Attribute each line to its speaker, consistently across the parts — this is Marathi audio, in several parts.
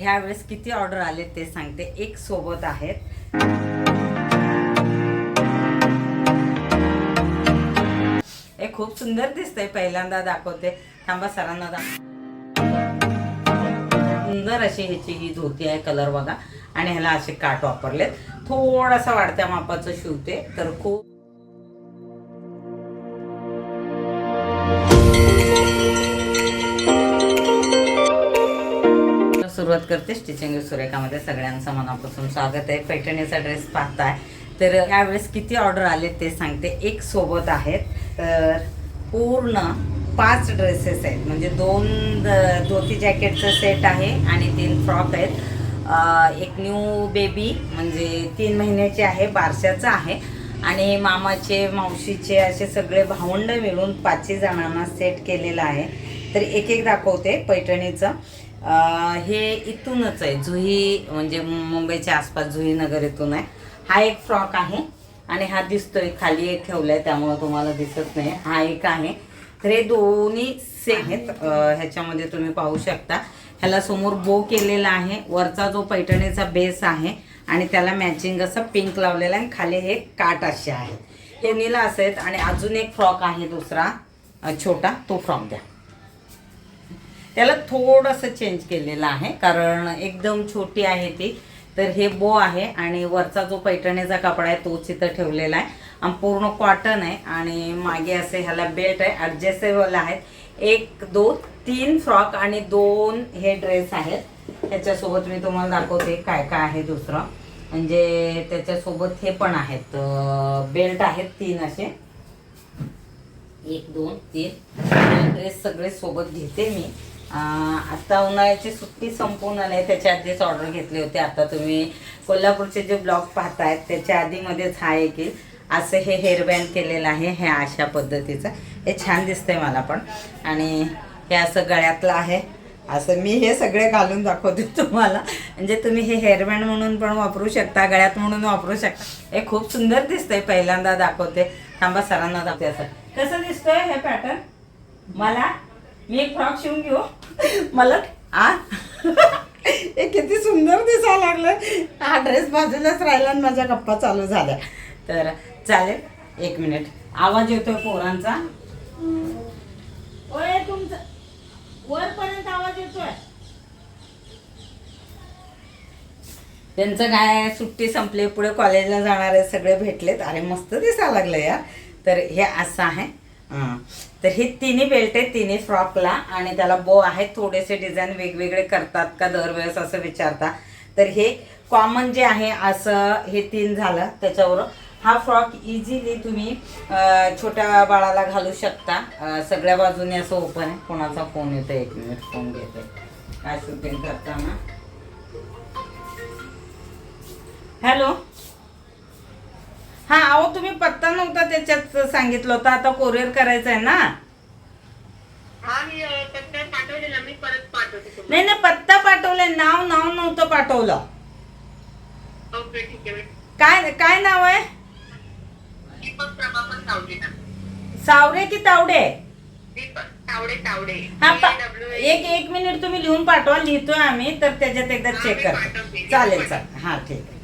Speaker 1: ह्या वेळेस किती ऑर्डर आले ते सांगते. एक सोबत आहेत. हे खूप सुंदर दिसतंय. पहिल्यांदा दाखवते. थांबा सरांना दाखव सुंदर अशी ह्याची ही धोती आहे कलर बघा. आणि ह्याला असे काट वापरलेत. थोडासा वाढत्या मापाचं शिवते तर खूप सुरुवात करते स्टिचिंग सुरेखामध्ये सगळ्यांचं मनापासून स्वागत आहे. पैठणीचा ड्रेस पाहताय. तर यावेळेस किती ऑर्डर आले ते सांगते. एक सोबत आहेत. तर पूर्ण पाच ड्रेसेस आहेत. म्हणजे दोन धोती जॅकेटचं सेट आहे आणि तीन फ्रॉक आहेत. एक न्यू बेबी म्हणजे तीन महिन्याचे आहे बारशाचं आहे. आणि मामाचे मावशीचे असे सगळे भावंड मिळून पाचही जणांना सेट केलेलं आहे. तर एक एक दाखवते पैठणीचं. हे इथूनच आहे. जुही म्हणजे मुंबईच्या आसपास जुही नगर इथून आहे. हा एक फ्रॉक आहे आणि हा दिसतोय. खाली एक ठेवलाय त्यामुळे तुम्हाला दिसत नाही. हा एक आहे. तर हे दोन्ही सेम आहेत. ह्याच्यामध्ये तुम्ही पाहू शकता. ह्याला समोर बो केलेला आहे. वरचा जो पैठणीचा बेस आहे आणि त्याला मॅचिंग असं पिंक लावलेला आहे. आणि खाली हे काट असे आहे हे नीला असे आहेत आणि अजून एक फ्रॉक आहे दुसरा. छोटा. तो फ्रॉक द्या. त्याला थोडंसं चेंज केलेलं आहे कारण एकदम छोटी आहे ती. तर हे बो आहे आणि वरचा जो पैठणीचा कपडा आहे तोच इथं ठेवलेला आहे. आणि पूर्ण कॉटन आहे आणि मागे असे ह्याला बेल्ट आहे ॲडजस्टेबल आहेत. एक दोन तीन फ्रॉक आणि दोन हे ड्रेस आहेत. त्याच्यासोबत मी तुम्हाला दाखवते काय काय आहे दुसरं. म्हणजे त्याच्यासोबत हे पण आहेत बेल्ट आहेत तीन असे. एक दोन तीन. ड्रेस सगळे सोबत घेते मी. आता उन्हाळ्याची सुट्टी संपून आली त्याच्या आधीच ऑर्डर घेतले होते. आता तुम्ही कोल्हापूरचे जे ब्लॉग पाहतायत त्याच्या आधीमध्येच हा एक येईल असं हे हेअरबँड केलेलं आहे हे अशा पद्धतीचं. हे छान दिसतंय मला पण. आणि हे असं गळ्यातलं आहे. असं मी हे सगळे घालून दाखवते तुम्हाला. म्हणजे तुम्ही हे हेअरबँड म्हणून पण वापरू शकता गळ्यात म्हणून वापरू शकता. हे खूप सुंदर दिसतंय. पहिल्यांदा दाखवते. थांबा सरांना दाखवते असं. कसं दिसतोय हे पॅटर्न मला? मी एक फ्रॉक शिवून घेऊ? मला आ? हे किती सुंदर दिसायला लागलं. हा ड्रेस बाजूलाच राहिला आणि माझ्या गप्पा चालू झाल्या. तर चालेल एक मिनिट आवाज येतोय पोरांचा? ओय तुमचा वरपर्यंत आवाज येतोय. त्यांचं काय सुट्टी संपली पुढे कॉलेजला जाणारे सगळे भेटलेत. अरे मस्त दिसायला लागलं यार. तर हे असं आहे. तर हे तिन्ही बेल्ट आहे तिन्ही फ्रॉकला आणि त्याला बो आहे थोडेसे डिझाईन वेगवेगळे करतात का दरवेळेस असं विचारता. तर हे कॉमन जे आहे असं हे तीन झालं. त्याच्यावर हा फ्रॉक इझिली तुम्ही छोट्या बाळाला घालू शकता. सगळ्या बाजूने असं ओपन आहे. कोणाचा फोन येतो एक मिनिट फोन घेते काय शूटिंग करताना? हॅलो हा अहो तुम्ही पत्ता नव्हता त्याच्यात सांगितलं होतं. आता कोरिअर करायचं आहे ना.
Speaker 2: हा मी अ, पत्ता पाठवले ना मी परत पाठवते तुम्हाला.
Speaker 1: नाही नाही पत्ता पाठवलाय. नाव नाव नव्हतं पाठवलं.
Speaker 2: ओके ठीक आहे.
Speaker 1: काय काय नाव आहे?
Speaker 2: दीपक प्रभाकर तावडे ना.
Speaker 1: सावरे की तावडे?
Speaker 2: दीपक. तावडे तावडे.
Speaker 1: हा पा-
Speaker 2: DW.
Speaker 1: एक एक मिनिट तुम्ही लिहून पाठवा. लिहितोय आम्ही तर त्याच्यात एकदा
Speaker 2: हा,
Speaker 1: चेक
Speaker 2: मी
Speaker 1: कर
Speaker 2: पाठवते.
Speaker 1: चालेल चालेल. हा ठीक आहे.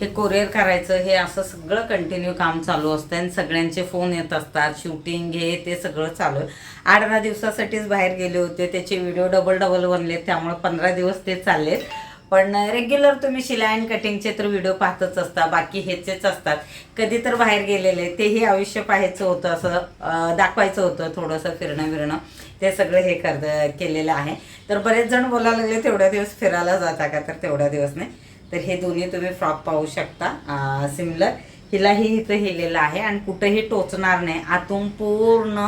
Speaker 1: हे कोरिअर करायचं हे असं सगळं कंटिन्यू काम चालू असतं आणि सगळ्यांचे फोन येत असतात शूटिंग हे ते सगळं चालू आहे. आठ दहा दिवसासाठीच बाहेर गेले होते त्याचे व्हिडिओ डबल डबल बनले त्यामुळे पंधरा दिवस ते चाललेत. पण रेग्युलर तुम्ही शिलाई अँड कटिंगचे तर व्हिडिओ पाहतच असता बाकी हेचेच असतात. कधी तर बाहेर गेलेले तेही आयुष्य पाहायचं होतं असं दाखवायचं होतं थोडंसं फिरणं फिरणं ते सगळं हे कर केलेलं आहे. तर बरेच जण बोलायला लागले तेवढ्या दिवस फिरायला जाता का? तर तेवढ्या दिवस नाही. तर हे दोन्ही तुम्ही फ्रॉक पाहू शकता सिमिलर. हिलाही इथं हिलेलं आहे आणि कुठंही टोचणार नाही. आतून पूर्ण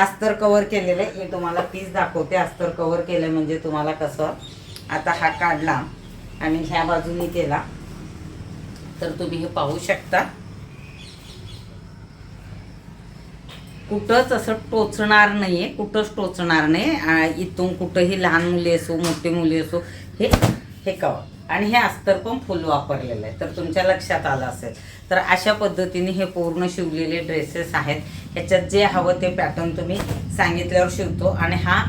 Speaker 1: अस्तर कवर केलेलं आहे. हे तुम्हाला पीस दाखवते. अस्तर कवर केलं म्हणजे तुम्हाला कसं आता हा काढला आणि ह्या बाजूनी केला. तर तुम्ही हे पाहू शकता. कुठंच असं टोचणार नाही आहे कुठंच टोचणार नाही. इथून कुठंही लहान मुली असो मोठी मुली असो हे हे कवर आणि हे अस्तर पण फुल वापरलेलं आहे. तर तुमच्या लक्षात आलं असेल. तर अशा पद्धतीने हे पूर्ण शिवलेले ड्रेसेस आहेत. ह्याच्यात जे हवं ते पॅटर्न तुम्ही सांगितल्यावर शिवतो. आणि हा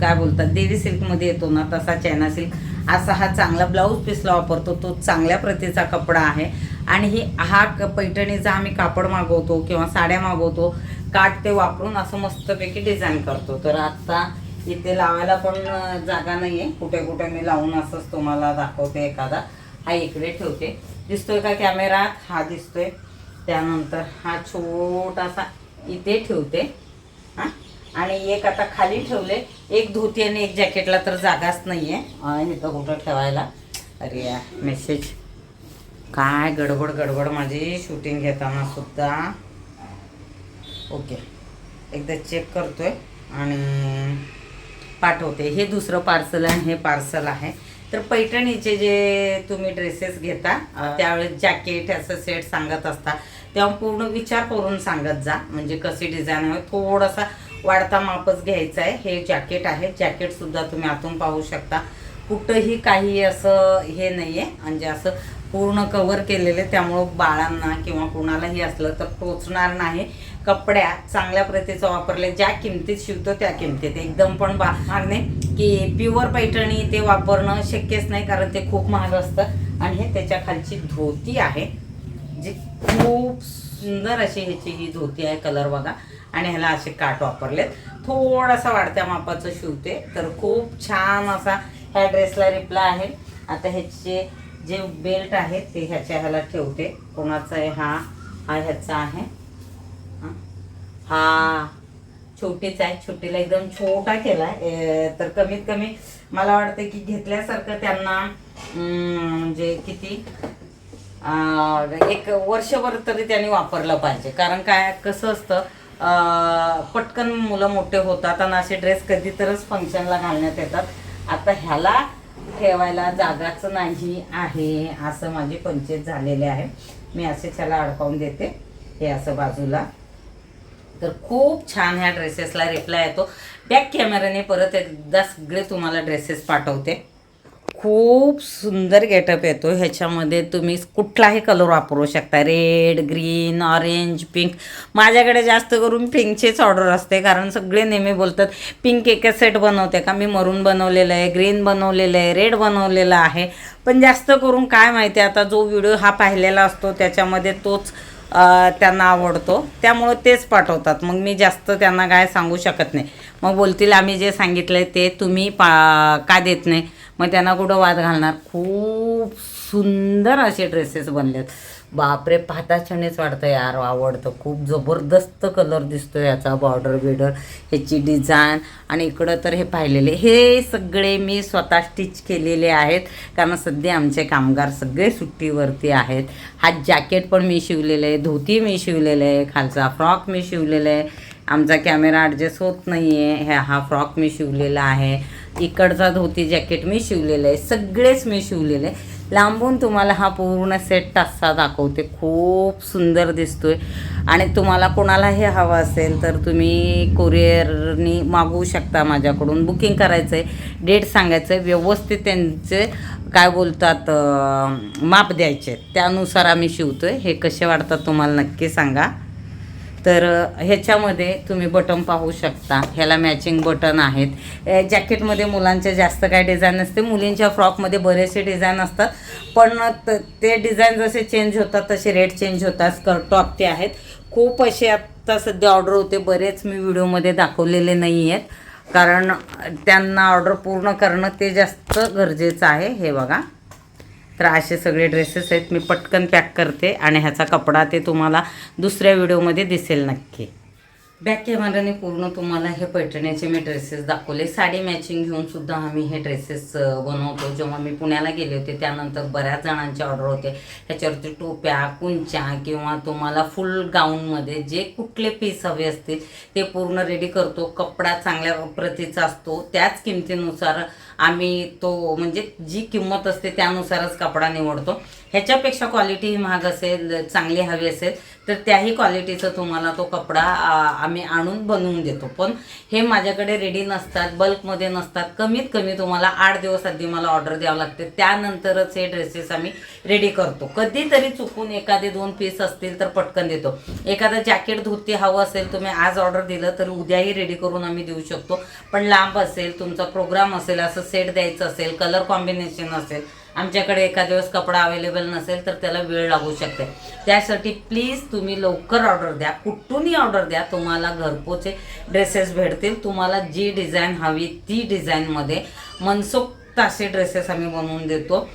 Speaker 1: काय बोलतात देवी सिल्कमध्ये येतो ना तसा चायना सिल्क. असा हा चांगला ब्लाऊज पीसला वापरतो. तो चांगल्या प्रतीचा कपडा आहे. आणि ही हा क- पैठणीचा आम्ही कापड मागवतो किंवा साड्या मागवतो. काठ ते वापरून असं मस्तपैकी डिझाईन करतो. तर आता इथे लावायला पण जागा नाही आहे कुठे कुठे मी लावून असंच तुम्हाला दाखवते एखादा. हा इकडे ठेवते. दिसतोय का कॅमेरात हा दिसतोय. त्यानंतर हा छोटासा इथे ठेवते. हां? आणि एक आता खाली ठेवले. एक धोती आणि एक जॅकेटला तर जागाच नाही आहे इथं कुठं ठेवायला? अरे या मेसेज काय गडबड गडबड माझी. शूटिंग घेताना सुद्धा. ओके एकदा चेक करतोय. आणि पाठवते. हे दुसरं पार्सल आणि हे पार्सल आहे. तर पैठणीचे जे तुम्ही ड्रेसेस घेता त्यावेळेस जॅकेट असं सेट सांगत असता. तेव्हा पूर्ण विचार करून सांगत जा. म्हणजे कशी डिझाईन आहे. थोडासा वाढता मापच घ्यायचा आहे. हे जॅकेट आहे. जॅकेटसुद्धा तुम्ही आतून पाहू शकता. कुठंही काही असं हे नाही आहे म्हणजे असं पूर्ण कवर केलेले त्यामुळं बाळांना किंवा कोणालाही असलं तर टोचणार नाही. कपड्या चांगल्या प्रतीचं वापरले ज्या किमतीत शिवतो त्या किमतीत. एकदम पण बा नाही. की प्युअर पैठणी ते वापरणं शक्यच नाही कारण ते खूप महाग असतं. आणि हे त्याच्या खालची धोती आहे. जी खूप सुंदर अशी ह्याची ही धोती आहे कलर बघा. आणि ह्याला असे काट वापरलेत. थोडासा वाढत्या मापाचं शिवते. तर खूप छान असा ह्या ड्रेसला रिप्लाय आहे. आता ह्याचे जे बेल्ट आहे ते ह्याच्या ह्याला ठेवते. कोणाचा आहे हा हा ह्याचा आहे. हा. छोटीच आहे. छोटीला एकदम छोटा केलाय तर कमीत कमी मला वाटतं की घेतल्यासारखं त्यांना म्हणजे किती एक वर्षभर तरी त्यांनी वापरलं पाहिजे. कारण काय कसं असतं पटकन मुलं मोठे होतात आणि असे ड्रेस कधी तरच फंक्शनला घालण्यात येतात. आता ह्याला ठेवायला जागाच नाही आहे असं माझे पंचायत झालेले आहे. मी असे ह्याला अडकावून देते हे असं बाजूला. तर खूप छान ह्या ड्रेसेसला रिप्लाय येतो. बॅक कॅमेऱ्याने परत एकदा सगळे तुम्हाला ड्रेसेस पाठवते. खूप सुंदर गेटअप येतो. ह्याच्यामध्ये तुम्ही कुठलाही कलर वापरू शकता. रेड ग्रीन ऑरेंज पिंक माझ्याकडे जास्त करून पिंकचेच ऑर्डर असते. कारण सगळे नेहमी बोलतात पिंक एक सेट बनवते का? मी मरून बनवलेलं आहे ग्रीन बनवलेलं आहे रेड बनवलेलं आहे. पण जास्त करून काय माहिती आता जो व्हिडिओ हा पाहिलेला असतो त्याच्यामध्ये तोच त्यांना आवडतो. त्यामुळं तेच पाठवतात. मग मी जास्त त्यांना काय सांगू शकत नाही. मग बोलतील आम्ही जे सांगितलं ते तुम्ही पा का देत नाही? मग त्यांना कुठं वाद घालणार? खूप सुंदर असे ड्रेसेस बनलेत. बापरे पाहता छानच वाटतं यार आवडतं. खूप जबरदस्त कलर दिसतो याचा बॉर्डर बिर्डर ह्याची डिझाईन आणि इकडं तर हे पाहिलेले हे सगळे मी स्वतः स्टिच केलेले आहेत. कारण सध्या आमचे कामगार सगळे सुट्टीवरती आहेत. हा जॅकेट पण मी शिवलेलं आहे धोती मी शिवलेलं आहे खालचा फ्रॉक मी शिवलेला. आहे आमचा कॅमेरा ॲडजस्ट होत नाही आहे ह्या हा फ्रॉक मी शिवलेला आहे. इकडचा धोती जॅकेट मी शिवलेलं आहे. सगळेच मी शिवलेले आहे. लांबून तुम्हाला हा पूर्ण सेट असा दाखवते. खूप सुंदर दिसतोय. आणि तुम्हाला कोणाला हे हवं असेल तर तुम्ही कोरिअरनी मागवू शकता माझ्याकडून. बुकिंग करायचं आहे डेट सांगायचं आहे व्यवस्थित त्यांचे काय बोलतात माप द्यायचे. त्यानुसार आम्ही शिवतो आहे हे कसे वाटतात तुम्हाला नक्की सांगा. तर ह्याच्यामध्ये तुम्ही बटन पाहू शकता. ह्याला मॅचिंग बटन आहेत. जॅकेटमध्ये मुलांच्या जास्त काय डिझाईन नसते. मुलींच्या फ्रॉकमध्ये बरेचसे डिझाईन असतात. पण त- ते डिझाईन जसे चेंज होतात तसे रेट चेंज होतात. स्कर्ट टॉप ते आहेत. खूप असे आत्ता सध्या ऑर्डर होते. बरेच मी व्हिडिओमध्ये दाखवलेले नाही आहेत कारण त्यांना ऑर्डर पूर्ण करणं ते जास्त गरजेचं आहे. हे बघा. तर असे सगळे ड्रेसेस आहेत मी पटकन पॅक करते आणि ह्याचा कपडा ते तुम्हाला दुसऱ्या व्हिडिओमध्ये दिसेल नक्की. बॅक कॅमेराने पूर्ण तुम्हाला हे पैठणीचे मी ड्रेसेस दाखवले. साडी मॅचिंग घेऊन सुद्धा आम्ही हे ड्रेसेस बनवतो जेव्हा मी पुण्याला गेले होते त्यानंतर बऱ्याच जणांचे ऑर्डर होते. ह्याच्यावरती टोप्या कुंच्या किंवा तुम्हाला फुल गाऊनमध्ये जे कुठले पीस हवे असतील ते पूर्ण रेडी करतो. कपडा चांगल्या प्रतीचा असतो. त्याच किमतीनुसार आम्ही तो म्हणजे जी किंमत असते त्यानुसारच कपडा निवडतो. ह्याच्यापेक्षा क्वालिटी महाग असेल चांगली हवी असेल तर त्याही क्वालिटीचा तुम्हाला तो कपडा आम्ही आणून बनवून देतो. पण हे माझ्याकडे रेडी नसतात बल्कमध्ये नसतात कमीत कमी तुम्हाला आठ दिवस आधी मला ऑर्डर द्यावं लागते. त्यानंतरच हे ड्रेसेस आम्ही रेडी करतो. कधीतरी चुकून एखादे दोन पीस असतील तर पटकन देतो. एखादं जॅकेट धोती हवं असेल तुम्ही आज ऑर्डर दिलं तर उद्याही रेडी करून आम्ही देऊ शकतो. पण लांब असेल तुमचा प्रोग्राम असेल असं सेट द्यायचं असेल कलर कॉम्बिनेशन असेल आमच्याकडे एखाद्या दिवस कपडा अवेलेबल नसेल तर त्याला वेळ लागू शकते. त्यासाठी प्लीज तुम्ही लवकर ऑर्डर द्या. कुठूनही ऑर्डर द्या तुम्हाला घरपोचे ड्रेसेस भेटतील. तुम्हाला जी डिझाईन हवी ती डिझाईनमध्ये मनसोक्त असे ड्रेसेस आम्ही बनवून देतो.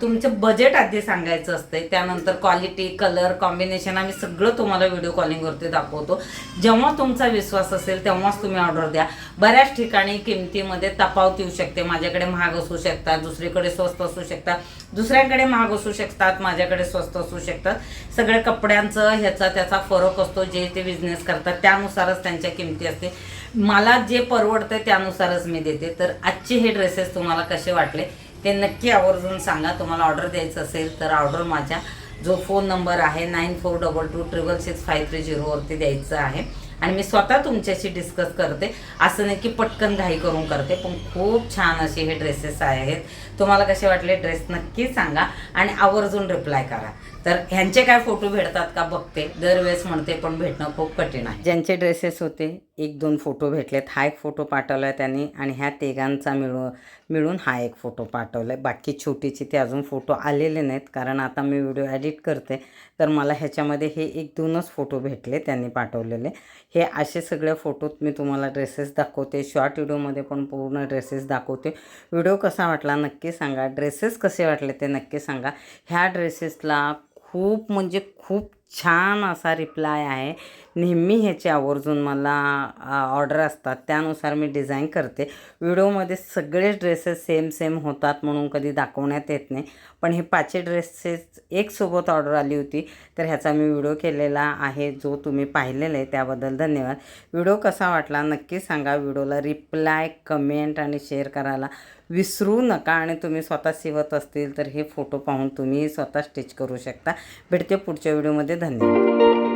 Speaker 1: तुमचं बजेट आधी सांगायचं असतंय. त्यानंतर क्वालिटी कलर कॉम्बिनेशन आम्ही सगळं तुम्हाला व्हिडिओ कॉलिंगवरती दाखवतो. जेव्हा तुमचा विश्वास असेल तेव्हाच तुम्ही ऑर्डर द्या. बऱ्याच ठिकाणी किमतीमध्ये तफावत येऊ शकते. माझ्याकडे महाग असू शकतात दुसरीकडे स्वस्त असू शकतात दुसऱ्यांकडे महाग असू शकतात माझ्याकडे स्वस्त असू शकतात. सगळ्या कपड्यांचं ह्याचा त्याचा फरक असतो जे ते बिझनेस करतात त्यानुसारच त्यांच्या किमती असते मला जे परवडतं त्यानुसारच मी देते. तर आजचे हे ड्रेसेस तुम्हाला कसे वाटले? ते नक्की आवर्जून सांगा. तुम्हाला ऑर्डर द्यायचं असेल तर ऑर्डर माझ्या. जो फोन नंबर आहे nine four double two triple six five three झिरोवरती द्यायचं आहे. आणि मी स्वतः तुमच्याशी डिस्कस करते. असं नाही की पटकन घाई करून करते पण खूप छान असे हे ड्रेसेस आहेत. तुम्हाला कसे वाटले ड्रेस नक्की सांगा आणि आवर्जून रिप्लाय करा. तर ह्यांचे काय फोटो भेटतात का बघते. दरवेळेस म्हणते पण भेटणं खूप कठीण आहे. ज्यांचे ड्रेसेस होते एक दोन फोटो भेटलेत. हा एक फोटो पाठवला आहे त्यांनी आणि ह्या तिघांचा मिळून मिळून हा एक फोटो पाठवला आहे बाकी छोटीचे ते अजून फोटो आलेले नाहीत कारण आता मी व्हिडिओ एडिट करते. तर मला ह्याच्यामध्ये हे एक दोनच फोटो भेटले त्यांनी पाठवलेले. हे असे सगळे फोटोत मी तुम्हाला ड्रेसेस दाखवते. शॉर्ट व्हिडिओमध्ये पण पूर्ण ड्रेसेस दाखवते. व्हिडिओ कसा वाटला नक्की सांगा. ड्रेसेस कसे वाटले ते नक्की सांगा. ह्या ड्रेसेसला खूप म्हणजे खूप छान असा रिप्लाय आहे. नेहमी ह्याचे आवर्जून मला ऑर्डर असतात. त्यानुसार मी डिझाईन करते. व्हिडिओमध्ये सगळे ड्रेसेस सेम सेम होतात म्हणून कधी दाखवण्यात येत नाही. पण हे पाचही ड्रेसेस एकसोबत ऑर्डर आली होती तर ह्याचा मी व्हिडिओ केलेला आहे जो तुम्ही पाहिलेला आहे. त्याबद्दल धन्यवाद. व्हिडिओ कसा वाटला नक्की सांगा. व्हिडिओला रिप्लाय कमेंट आणि शेअर करायला विसरू नका आणि तुम्ही स्वतः शिवत असतील तर हे फोटो पाहून तुम्ही स्वतः स्टिच करू शकता. भेटते पुढच्या व्हिडिओमध्ये धन्यवाद.